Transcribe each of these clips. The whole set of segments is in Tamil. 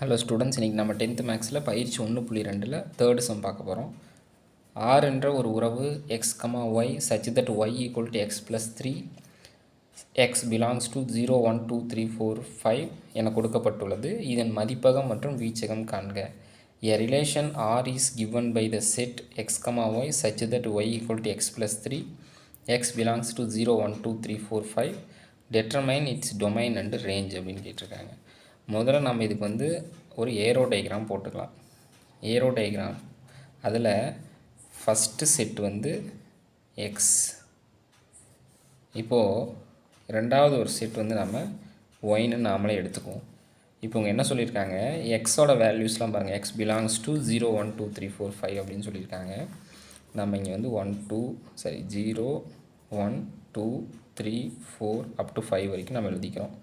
ஹலோ ஸ்டூடெண்ட்ஸ் இன்றைக்கி நம்ம டென்த்து மேக்ஸில் பயிற்சி ஒன்று புள்ளி ரெண்டில் தேர்டு சம் பார்க்க போகிறோம் ஆர் என்ற ஒரு உறவு x comma y such that y equal to x plus three x belongs to zero one two three four five என கொடுக்கப்பட்டுள்ளது. இதன் மதிப்பகம் மற்றும் வீச்சகம் காண்க. A relation R is given by the set x comma y such that y equal to x plus three x belongs to zero one two three four five determine its domain and range அப்படின்னு கேட்டிருக்காங்க. முதல்ல நம்ம இதுக்கு வந்து ஒரு ஏரோ டயக்ராம் போட்டுக்கலாம். ஏரோ டயக்ராம் அதில் ஃபஸ்ட்டு செட் வந்து எக்ஸ் இப்போது ரெண்டாவது ஒரு செட் வந்து நம்ம ஒயின்னு நாமளே எடுத்துக்குவோம். இப்போ இவங்க என்ன சொல்லியிருக்காங்க? எக்ஸோட வேல்யூஸ்லாம் பாருங்கள் x belongs to zero one two three four five அப்படின்னு சொல்லியிருக்காங்க. நம்ம இங்கே வந்து ஒன் டூ சரி zero one two three four up to five வரைக்கும் நம்ம எழுதிக்கிறோம்.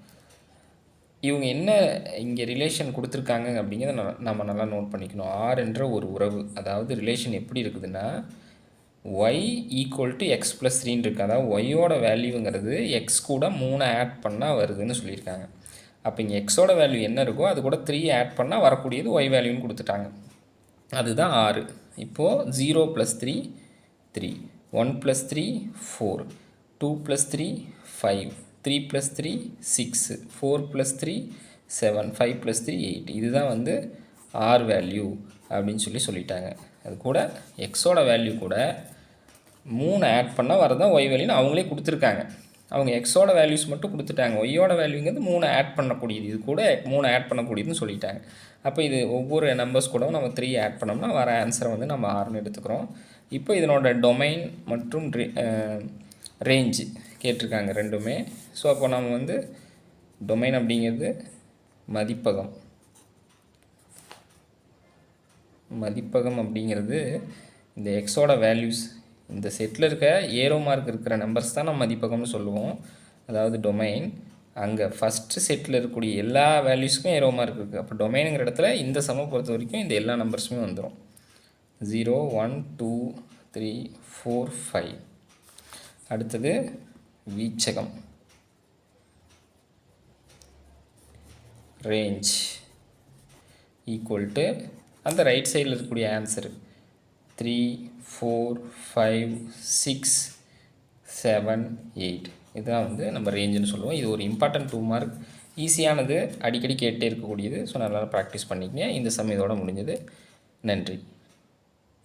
இவங்க என்ன இங்கே ரிலேஷன் கொடுத்துருக்காங்க அப்படிங்கிறத நம்ம- நம்ம நல்லா நோட் பண்ணிக்கணும். ஆர் என்ற ஒரு உறவு அதாவது ரிலேஷன் எப்படி இருக்குதுன்னா y equal to x plus த்ரீன்னு இருக்குது அதாவது ஒய்யோட வேல்யூங்கிறது எக்ஸ் கூட மூணு ஆட் பண்ணால் வருதுன்னு சொல்லியிருக்காங்க. அப்போ இங்கே எக்ஸோட வேல்யூ என்ன இருக்கோ அது கூட த்ரீ ஆட் பண்ணால் வரக்கூடியது ஒய் வேல்யூன்னு கொடுத்துட்டாங்க. அதுதான் ஆறு இப்போது zero plus three three one plus three four two plus three five three plus three six four plus three seven five plus three eight இதுதான் வந்து ஆர் வேல்யூ அப்படின்னு சொல்லி சொல்லிட்டாங்க. அது கூட எக்ஸோட வேல்யூ கூட மூணு ஆட் பண்ணால் வரதான் ஒய் வேல்யூன்னு அவங்களே கொடுத்துருக்காங்க. அவங்க எக்ஸோட வேல்யூஸ் மட்டும் கொடுத்துட்டாங்க. ஒய்யோட வேல்யூங்கிறது மூணு ஆட் பண்ணக்கூடியது. இது கூட மூணு ஆட் பண்ணக்கூடியதுன்னு சொல்லிட்டாங்க. அப்போ இது ஒவ்வொரு நம்பர்ஸ் கூட நம்ம த்ரீ ஆட் பண்ணோம்னா வர ஆன்சரை வந்து நம்ம ஆறுன்னு எடுத்துக்கிறோம். இப்போ இதனோட டொமைன் மற்றும் ரேஞ்சு கேட்டிருக்காங்க ரெண்டுமே. ஸோ அப்போ நம்ம வந்து டொமைன் அப்படிங்கிறது மதிப்பகம். மதிப்பகம் அப்படிங்கிறது இந்த எக்ஸோட வேல்யூஸ் இந்த செட்டில் இருக்க ஏரோ மார்க் இருக்கிற நம்பர்ஸ் தான் நம்ம மதிப்பகம்னு சொல்லுவோம். அதாவது டொமைன் அங்கே ஃபஸ்ட்டு செட்டில் இருக்கக்கூடிய எல்லா வேல்யூஸ்க்கும் ஏரோ மார்க் இருக்குது அப்போ டொமைனுங்கிற இடத்துல இந்த சம பொறுத்த வரைக்கும் இந்த எல்லா நம்பர்ஸுமே வந்துடும் zero one two three four five அடுத்தது வீச்சகம். ரேஞ்ச் ஈக்குவல் டு அந்த ரைட் சைடில் இருக்கக்கூடிய answer three four five six seven eight இதுதான் வந்து நம்ம ரேஞ்சுன்னு சொல்லுவோம். இது ஒரு இம்பார்ட்டன்ட் டூ மார்க் ஈஸியானது அடிக்கடி கேட்டே இருக்கக்கூடியது. ஸோ நல்லா ப்ராக்டிஸ் பண்ணிக்கங்க. இந்த சமயம் இதோட முடிஞ்சது. நன்றி.